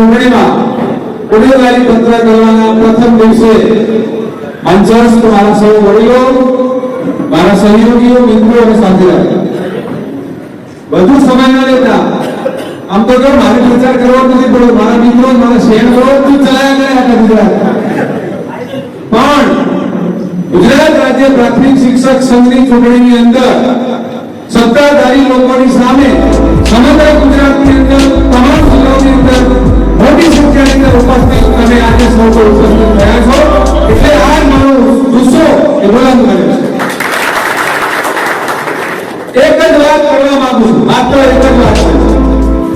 ચૂંટણીમાં ઉમેદવારી પત્ર કરવાના પ્રથમ દિવસે મંચસ્થ મારા સૌ વડીલો, મારા સહયોગીઓ, મિત્રો અને સાથીદારો વધુ સમય ન લેતા આમ તો જો મારે પ્રચાર કરવો નથી પડ્યો મારા મિત્રો મારા શહેરો ચલાયા કરે આખા ગુજરાત. પણ ગુજરાત રાજ્ય પ્રાથમિક શિક્ષક સંઘની ચૂંટણીની અંદર સત્તાધારી લોકોની સામે સમગ્ર ગુજરાતની અંદર તમામ જિલ્લાઓની અંદર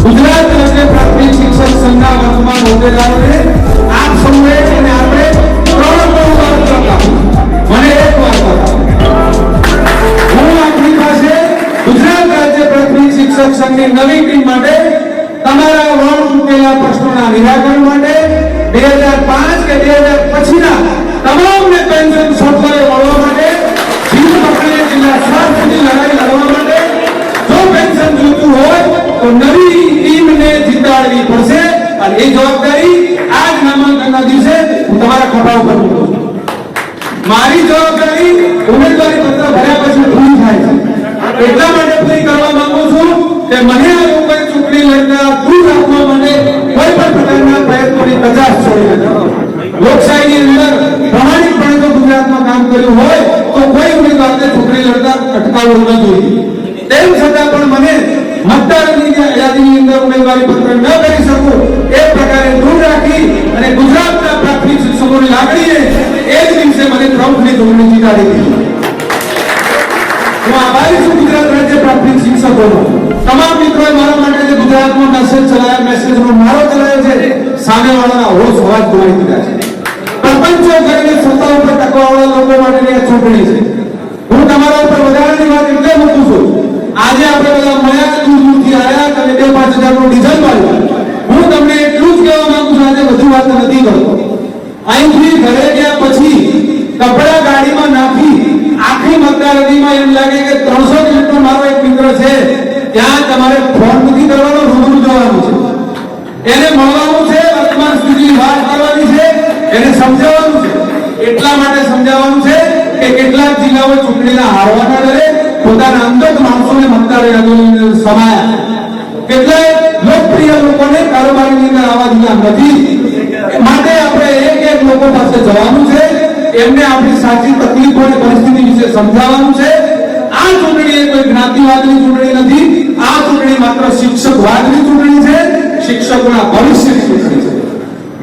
ગુજરાત રાજ્ય પ્રાથમિક શિક્ષક સંઘના વર્તમાન હોદ્દેદારોને આપ સૌએ અને આપણે ત્રણ ત્રણ વાત કરતા મને એક વાત હું આપની પાસે ગુજરાત રાજ્ય પ્રાથમિક શિક્ષક સંઘની નવી ટીમને જીતાડવી પડશે અને એ જવાબદારી આજ નામાંકનના દિવસે હું તમારા ખભા ઉપર મૂકું છું. મારી જવાબદારી ઉમેદવારી પત્ર ભર્યા પછી પૂરી થાય છે એટલા માટે પૂરી કરવા માંગુ છું કે મને આ લોકોએ ચૂંટણી લડતા દૂર રાખવા માટે કોઈ પણ પ્રકારના પ્રયત્નોની કચાશ છોડી નથી લોકશાહીની અંદર પ્રમાણિકપણે જો ગુજરાતમાં કામ કર્યું હોય તો કોઈ ઉમેદવારને ચૂંટણી લડતા અટકાવવું ન જોઈએ તેમ છતાં પણ મને મતદારની જે યાદીની અંદર ઉમેદવારી પત્ર ન કરી શકું, એ પ્રકારે દૂર રાખી અને ગુજરાતના પ્રાથમિક શિક્ષકોની લાગણીએ એ જ દિવસે મને ટ્રમ્પની ચૂંટણી જીતાડી દીધી. હું આભારી છું ગુજરાત રાજ્ય પ્રાથમિક શિક્ષકોનો. તમામ મિત્રોએ મારા માટે જે ગુજરાતમાં મેસેજ ચલાવ્યો મેસેજનો મારો ચલાવ્યો છે, સામેવાળાના હોશ અવાજ ગુમાવી દીધા છે. પ્રપંચો કરીને સત્તા ઉપર ટકવાવાળા લોકો માટેની આ ચૂંટણી છે. હું તમારા ઉપર વધારાની વાત એટલે મૂકું છું. આજે આપણે બધા મળ્યા દૂર દૂરથી આવ્યા તમે બે પાંચ હજારનું ડીઝલ માર્યું હું તમને એટલું જ કહેવા માંગુ છું આજે વધુ વાત નથી કરતો અહીંથી ઘરે ગયા પછી કપડા ગાડીમાં નાખી આખી નદીમાં એમ લાગે કે ત્રણસો કિલોમીટર મારો એક મિત્ર છે, ત્યાં તમારે ફોન નથી કરવાનો, રૂબરૂ જવાનું છે. એને મળવાનું છે, વર્તમાન સ્થિતિની વાત કરવાની છે, એને સમજાવવાનું છે. એટલા માટે સમજાવવાનું છે કે કેટલાક જિલ્લાઓ ચૂંટણીના હારવાના ડરે, પોતાના અંગત માણસોને મતદાર યાદીની સમાયા. કેટલાય લોકપ્રિય લોકોને કારોબારીની અંદર આવવા દીધા નથી. માટે આપણે એક એક લોકો પાસે જવાનું છે. એમને આપણી સાચી સમજાવવાનું છે? આ ચૂંટણી એ કોઈ જ્ઞાતિવાદની ચૂંટણી નથી, આ ચૂંટણી માત્ર શિક્ષકવાદની ચૂંટણી છે, શિક્ષકોના ભવિષ્યની ચૂંટણી છે.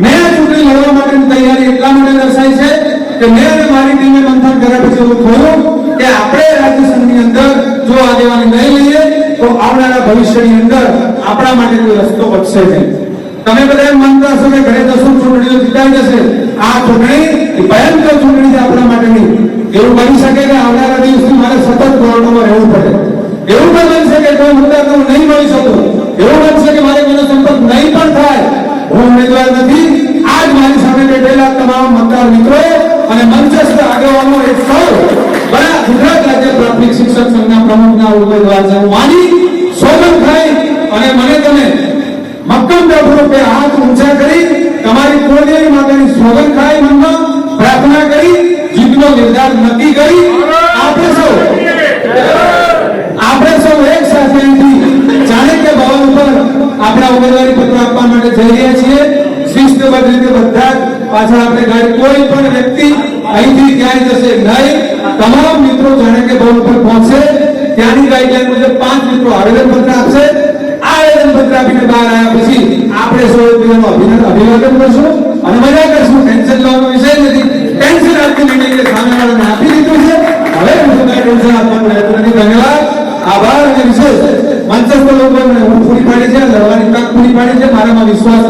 મેં આ ચૂંટણી લડવા માટેની તૈયારી એટલા માટે દર્શાવી છે કે મેં અને મારી ટીમે મંથન કર્યા પછી એવું થયું કે આપણે રાજ્ય સંઘની અંદર જો આ દેવાની નહીં લઈએ, તો આવનારા ભવિષ્યની અંદર આપણા માટે કોઈ રસ્તો બચશે નહીં. તમે બધા એમ માનતા હશો કે ઘરે દસો ચૂંટણીઓ જીતાઈ જશે? આ ચૂંટણી ભયંકર ચૂંટણી છે આપણા માટેની. એવું બની શકે કે આવનારા દિવસથી મારે સતત કોર્ટમાં રહેવું પડે? એવું પણ બની શકે કોઈ મુદ્દા હું નહીં મળી શકું એવું બની કે મારે મને સંપર્ક નહીં પણ થાય? હું ઉમેદવાર નથી. આજ મારી સામે બેઠેલા તમામ મતદાર મિત્રો અને મંચસ્થ આગેવાનો એ સૌ બરા ગુજરાત રાજ્ય પ્રાથમિક શિક્ષક સંઘના પ્રમુખના ઉમેદવાર છે હું માની સોગંદ ખાઈ અને મને તમે મક્કમ કે હાથ ઊંચા કરી તમારી કુળદેવી માતાની સોગંદ ખાઈ મનમાં પ્રાર્થના કરી જીતનો નિર્ધાર નક્કી કરી. આપણે સૌ આપણે સૌ એક સાથે અહીંથી ચાણક્ય ભવન ઉપર આપણા ઉમેદવારી પત્ર આપવા માટે જઈ રહ્યા છીએ. શિસ્તબદ્ધ રીતે બધા પાછળ આપણે ગાડી કોઈ પણ વ્યક્તિ અહીંથી ક્યાંય જશે નહીં. તમામ મિત્રો ચાણક્ય ભવન ઉપર પહોંચશે. ત્યાંની ગાઈડલાઈન મુજબ પાંચ મિત્રો આવેદન પત્ર આપશે. આવેદન પત્ર આપીને બહાર આવ્યા પછી આપણે સૌ એકબીજાનું અભિનંદન અભિવાદન કરશું. અને મજા કરશું. ટેન્શન લેવાનો વિષય નથી. આપી દીધું છે. હવે કઈ ટેન્શન આપવાનું આભાર અને વિશેષ. મંચસ્થ લોકોને હું પૂરી પાડી છે, લડવાની તક પૂરી પાડી છે. મારામાં વિશ્વાસ